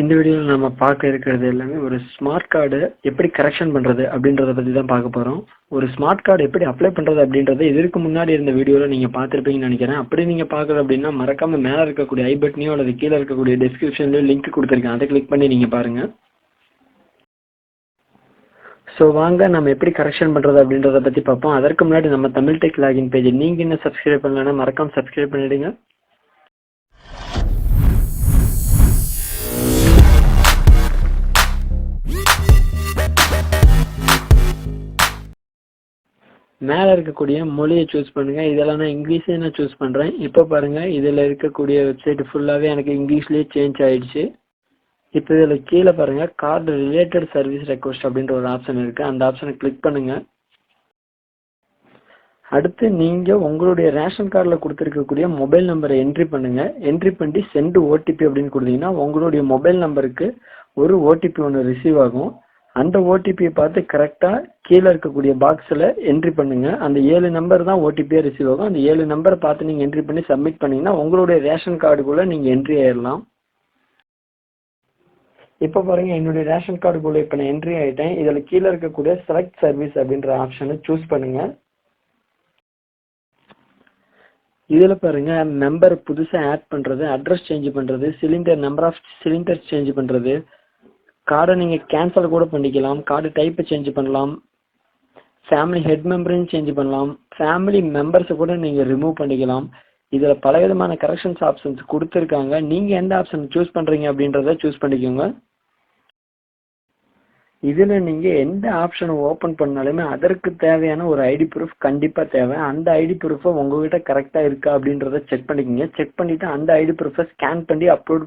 இந்த வீடியோவில் நம்ம பார்க்க இருக்கிறது எல்லாமே ஒரு ஸ்மார்ட் கார்டு எப்படி கரெக்ஷன் பண்ணுறது அப்படின்றத பற்றி தான் பார்க்க போகிறோம் ஒரு ஸ்மார்ட் கார்டு எப்படி அப்ளை பண்ணுறது அப்படின்றத இதற்கு முன்னாடி இருந்த வீடியோவில் நீங்கள் பார்த்துருப்பீங்கன்னு நினைக்கிறேன். அப்படி நீங்கள் பார்க்குறது அப்படின்னா மறக்காமல் மேலே இருக்கக்கூடிய ஐ அல்லது கீழே இருக்கக்கூடிய டிஸ்கிரிப்ஷன்லையோ லிங்க் கொடுத்துருக்கேன். அதை கிளிக் பண்ணி நீங்கள் பாருங்கள் ஸோ வாங்க நம்ம எப்படி கரெக்ஷன் பண்ணுறது அப்படின்றத பற்றி பார்ப்போம். அதற்கு முன்னாடி நம்ம தமிழ் டெக் லாகின் பேஜ் நீங்கள் இன்னும் சப்ஸ்கிரைப் பண்ணலன்னா மறக்காமல் சப்ஸ்கிரைப் பண்ணிவிடுங்க மேலே இருக்கக்கூடிய மொழியை சூஸ் பண்ணுங்கள் இதெல்லாம் நான் இங்கிலீஷே நான் சூஸ் பண்ணுறேன் இப்போ பாருங்கள் இதில் இருக்கக்கூடிய வெப்சைட் ஃபுல்லாகவே எனக்கு இங்கிலீஷ்லேயே சேஞ்ச் ஆயிடுச்சு. இப்போ இதில் கீழே பாருங்கள் கார்டு ரிலேட்டட் சர்வீஸ் ரெக்வஸ்ட் அப்படின்ற ஒரு ஆப்ஷன் இருக்குது அந்த ஆப்ஷனை கிளிக் பண்ணுங்கள் அடுத்து நீங்கள் உங்களுடைய ரேஷன் கார்டில் கொடுத்துருக்கக்கூடிய மொபைல் நம்பரை என்ட்ரி பண்ணுங்கள் என்ட்ரி பண்ணி சென்டு ஓடிபி அப்படின்னு கொடுத்தீங்கன்னா உங்களுடைய மொபைல் நம்பருக்கு ஒரு ஓடிபி ஒன்று ரிசீவ் ஆகும். அந்த ஓடிபியை பார்த்து கரெக்டாக கீழே இருக்கக்கூடிய பாக்ஸில் என்ட்ரி பண்ணுங்கள் அந்த ஏழு நம்பர் தான் ஓடிபியாக ரிசீவ் ஆகும். அந்த ஏழு நம்பரை பார்த்து நீங்கள் என்ட்ரி பண்ணி சப்மிட் பண்ணிங்கன்னா உங்களுடைய ரேஷன் கார்டுக்குள்ளே நீங்கள் என்ட்ரி ஆயிடலாம் இப்போ பாருங்கள் என்னுடைய ரேஷன் கார்டுக்குள்ளே இப்போ நான் என்ட்ரி ஆகிட்டேன் இதில் கீழே இருக்கக்கூடிய செலக்ட் சர்வீஸ் அப்படின்ற ஆப்ஷனை சூஸ் பண்ணுங்கள் இதில் பாருங்க நம்பர் புதுசாக ஆட் பண்ணுறது அட்ரஸ் சேஞ்ச் பண்ணுறது cylinder number of cylinder change பண்ணுறது கார்டை நீங்கள் கேன்சல் கூட பண்ணிக்கலாம். கார்டு டைப்பை சேஞ்ச் பண்ணலாம். ஃபேமிலி ஹெட் மெம்பரையும் சேஞ்ச் பண்ணலாம். ஃபேமிலி மெம்பர்ஸை கூட நீங்கள் ரிமூவ் பண்ணிக்கலாம். இதில் பல விதமான கரெக்ஷன்ஸ் ஆப்ஷன்ஸ் கொடுத்துருக்காங்க. நீங்கள் எந்த ஆப்ஷன் சூஸ் பண்ணுறீங்க அப்படின்றத சூஸ் பண்ணிக்கோங்க. இதில் நீங்கள் எந்த ஆப்ஷனை ஓப்பன் பண்ணாலுமே அதற்கு தேவையான ஒரு ஐடி ப்ரூஃப் கண்டிப்பாக தேவை. அந்த ஐடி ப்ரூஃபை உங்ககிட்ட கரெக்டாக இருக்கா அப்படின்றத செக் பண்ணிக்கோங்க. செக் பண்ணிவிட்டு அந்த ஐடி ப்ரூஃபை ஸ்கேன் பண்ணி அப்லோட்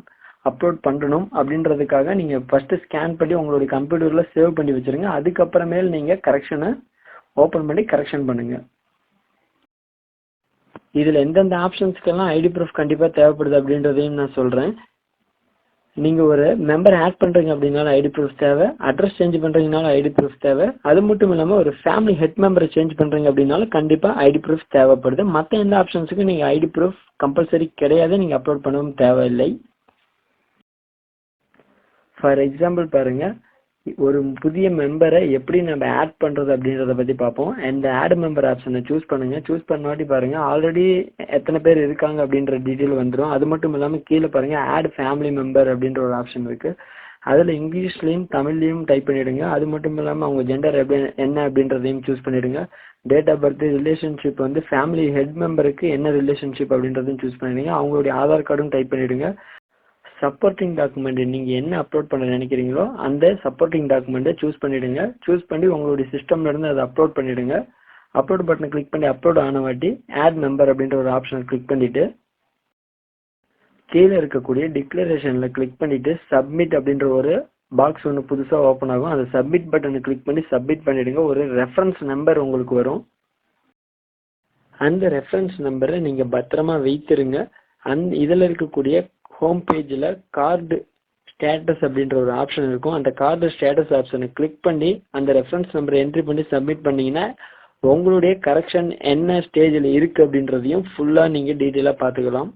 அப்லோட் பண்ணணும் அப்படின்றதுக்காக நீங்கள் ஃபஸ்ட்டு ஸ்கேன் பண்ணி உங்களுடைய கம்ப்யூட்டரில் சேவ் பண்ணி வச்சுருங்க. அதுக்கப்புறமேல் நீங்கள் கரெக்ஷனை ஓப்பன் பண்ணி கரெக்ஷன் பண்ணுங்கள் இதில் எந்தெந்த ஆப்ஷன்ஸ்க்கெல்லாம் ஐடி ப்ரூஃப் கண்டிப்பாக தேவைப்படுது அப்படின்றதையும் நான் சொல்கிறேன் நீங்கள் ஒரு மெம்பர் ஆட் பண்ணுறீங்க அப்படின்னாலும் ஐடி ப்ரூஃப் தேவை. அட்ரஸ் சேஞ்ச் பண்ணுறீங்கனாலும் ஐடி ப்ரூஃப் தேவை. அது மட்டும் இல்லாமல் ஒரு ஃபேமிலி ஹெட் மெம்பரை சேஞ்ச் பண்ணுறீங்க அப்படின்னாலும் கண்டிப்பாக ஐடி ப்ரூஃப் தேவைப்படுது. மற்ற எந்த ஆப்ஷன்ஸுக்கும் நீங்கள் ஐடி ப்ரூஃப் கம்பல்சரி கிடையாது. நீங்கள் அப்லோட் பண்ணவும் தேவையில்லை. ஃபார் எக்ஸாம்பிள் பாருங்கள் ஒரு புதிய மெம்பரை எப்படி நம்ம ஆட் பண்ணுறது அப்படின்றத பற்றி பார்ப்போம். இந்த ஆட் மெம்பர் ஆப்ஷனை சூஸ் பண்ணுங்கள் சூஸ் பண்ணாட்டி பாருங்கள் ஆல்ரெடி எத்தனை பேர் இருக்காங்க அப்படின்ற டீட்டெயில் வந்துடும் அது மட்டும் இல்லாமல் கீழே பாருங்கள் ஆட் ஃபேமிலி மெம்பர் அப்படின்ற ஒரு ஆப்ஷன் இருக்குது அதில் இங்கிலீஷ்லேயும் தமிழ்லேயும் டைப் பண்ணிவிடுங்க அது மட்டும் இல்லாமல் அவங்க ஜெண்டர் எப்படி என்ன அப்படின்றதையும் சூஸ் பண்ணிவிடுங்க டேட் ஆஃப் பர்த் ரிலேஷன்ஷிப் வந்து ஃபேமிலி ஹெட் மெம்பருக்கு என்ன ரிலேஷன்ஷிப் அப்படின்றதையும் சூஸ் பண்ணிவிடுங்க அவங்களுடைய ஆதார் கார்டும் டைப் பண்ணிவிடுங்க சப்போர்ட்டிங் டாக்குமெண்ட் நீங்கள் என்ன அப்லோட் பண்ண நினைக்கிறீங்களோ அந்த சப்போர்ட்டிங் டாக்குமெண்ட்டை சூஸ் பண்ணிவிடுங்க சூஸ் பண்ணி உங்களுடைய சிஸ்டம்லேருந்து அதை அப்லோட் பண்ணிவிடுங்க அப்லோட் பட்டனை கிளிக் பண்ணி அப்லோட் ஆன வாட்டி ஆட் மெம்பர் அப்படின்ற ஒரு ஆப்ஷனை கிளிக் பண்ணிவிட்டு கீழே இருக்கக்கூடிய டிக்ளரேஷனில் கிளிக் பண்ணிவிட்டு சப்மிட் அப்படின்ற ஒரு பாக்ஸ் ஒன்று புதுசாக ஓப்பன் ஆகும். அந்த சப்மிட் பட்டனை கிளிக் பண்ணி சப்மிட் பண்ணிவிடுங்க ஒரு ரெஃபரன்ஸ் நம்பர் உங்களுக்கு வரும். அந்த ரெஃபரன்ஸ் நம்பரை நீங்கள் பத்திரமா வைத்திருங்க. அந் இதில் இருக்கக்கூடிய ஹோம் பேஜில் கார்டு ஸ்டேட்டஸ் அப்படின்ற ஒரு ஆப்ஷன் இருக்கும். அந்த கார்டு ஸ்டேட்டஸ் ஆப்ஷனை கிளிக் பண்ணி அந்த ரெஃபரன்ஸ் நம்பரை என்ட்ரி பண்ணி சப்மிட் பண்ணிங்கன்னா உங்களுடைய கரெக்ஷன் என்ன ஸ்டேஜில் இருக்குது அப்படின்றதையும் ஃபுல்லாக நீங்கள் டீட்டெயிலாக பார்த்துக்கலாம்.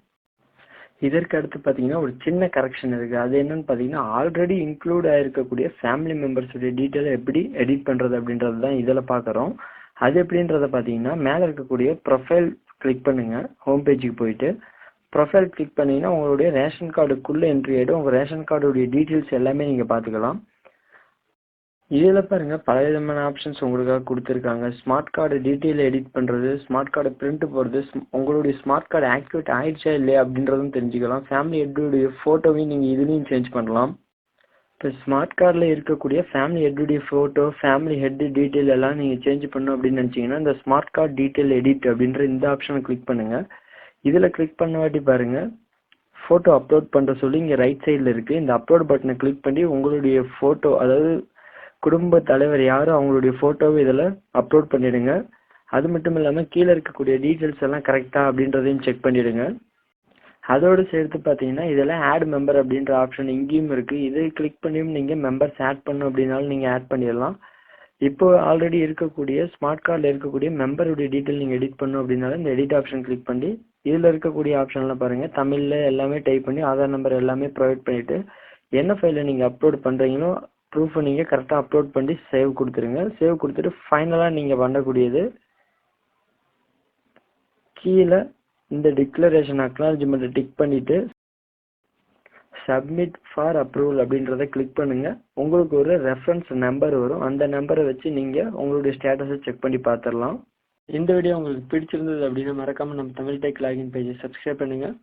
இதற்கு அடுத்து பார்த்தீங்கன்னா ஒரு சின்ன கரெக்ஷன் இருக்குது அது என்னன்னு பார்த்தீங்கன்னா ஆல்ரெடி இன்க்ளூட் ஆகிருக்கக்கூடிய ஃபேமிலி மெம்பர்ஸுடைய டீட்டெயிலை எப்படி எடிட் பண்ணுறது அப்படின்றது தான் இதில் பார்க்குறோம். அது எப்படின்றத பார்த்தீங்கன்னா மேலே இருக்கக்கூடிய ப்ரொஃபைல் கிளிக் பண்ணுங்கள் ஹோம் பேஜுக்கு போயிட்டு. ப்ரொஃபைல் கிளிக் பண்ணிங்கன்னா உங்களுடைய ரேஷன் கார்டுக்குள்ளே என்ட்ரி ஆகிடும் உங்கள் ரேஷன் கார்டுடைய டீட்டெயில்ஸ் எல்லாமே நீங்கள் பார்த்துக்கலாம். இதில் பாருங்கள் பல விதமான ஆப்ஷன்ஸ் உங்களுக்காக கொடுத்துருக்காங்க. ஸ்மார்ட் கார்டு டீட்டெயில் எடிட் பண்ணுறது ஸ்மார்ட் கார்டு பிரிண்ட் போடுறது உங்களுடைய ஸ்மார்ட் கார்டு ஆக்டிவேட் ஆகிடுச்சா இல்லையா அப்படின்றதும் தெரிஞ்சுக்கலாம். ஃபேமிலி ஹெட்டுடைய ஃபோட்டோவையும் நீங்கள் இதுலேயும் சேஞ்ச் பண்ணலாம். இப்போ ஸ்மார்ட் கார்டில் இருக்கக்கூடிய ஃபேமிலி ஹெட்டுடைய ஃபோட்டோ ஃபேமிலி ஹெட்டு டீட்டெயில் எல்லாம் நீங்கள் சேஞ்ச் பண்ணணும் அப்படின்னு நினச்சிங்கன்னா இந்த ஸ்மார்ட் கார்டு டீட்டெயில் எடிட் அப்படின்ற இந்த ஆப்ஷனை கிளிக் பண்ணுங்கள் இதில் கிளிக் பண்ண வாட்டி பாருங்கள் ஃபோட்டோ அப்லோட் பண்ணுற சொல்லி இங்கே ரைட் சைடில் இருக்குது இந்த அப்லோட் பட்டனை கிளிக் பண்ணி உங்களுடைய ஃபோட்டோ அதாவது குடும்ப தலைவர் யாரும் அவங்களுடைய ஃபோட்டோவை இதில் அப்லோட் பண்ணிவிடுங்க அது மட்டும் இல்லாமல் கீழே இருக்கக்கூடிய டீட்டெயில்ஸ் எல்லாம் கரெக்டாக அப்படின்றதையும் செக் பண்ணிவிடுங்க அதோடு சேர்த்து பார்த்தீங்கன்னா இதெல்லாம் ஆட் மெம்பர் அப்படின்ற ஆப்ஷன் இங்கேயும் இருக்குது இது கிளிக் பண்ணியும் நீங்கள் மெம்பர்ஸ் ஆட் பண்ணும் அப்படின்னாலும் நீங்கள் ஆட் பண்ணிடலாம். இப்போ ஆல்ரெடி இருக்கக்கூடிய ஸ்மார்ட் கார்டில் இருக்கக்கூடிய மெம்பருடைய டீட்டெயில் நீங்கள் எடிட் பண்ணணும் அப்படின்னாலும் இந்த எடிட் ஆப்ஷன் கிளிக் பண்ணி இதில் இருக்கக்கூடிய ஆப்ஷன்லாம் பாருங்கள் தமிழில் எல்லாமே டைப் பண்ணி ஆதார் நம்பர் எல்லாமே ப்ரொவைட் பண்ணிவிட்டு என்ன ஃபைலை நீங்கள் அப்லோட் பண்ணுறீங்களோ ப்ரூஃபை நீங்கள் கரெக்டாக அப்லோட் பண்ணி சேவ் கொடுத்துருங்க. சேவ் கொடுத்துட்டு ஃபைனலாக நீங்கள் பண்ணக்கூடியது கீழே இந்த டிக்ளரேஷன் அக்னாலஜ்மெண்ட்டை டிக் பண்ணிவிட்டு சப்மிட் ஃபார் அப்ரூவல் அப்படின்றத கிளிக் பண்ணுங்கள் உங்களுக்கு ஒரு ரெஃபரன்ஸ் நம்பர் வரும். அந்த நம்பரை வச்சு நீங்கள் உங்களுடைய ஸ்டேட்டஸை செக் பண்ணி பார்த்துடலாம். இந்த வீடியோ உங்களுக்கு பிடிச்சிருந்தது அப்படின்னா மறக்காமல் நம்ம தமிழ் டெக் லாகின் பேஜை சப்ஸ்கிரைப் பண்ணுங்கள்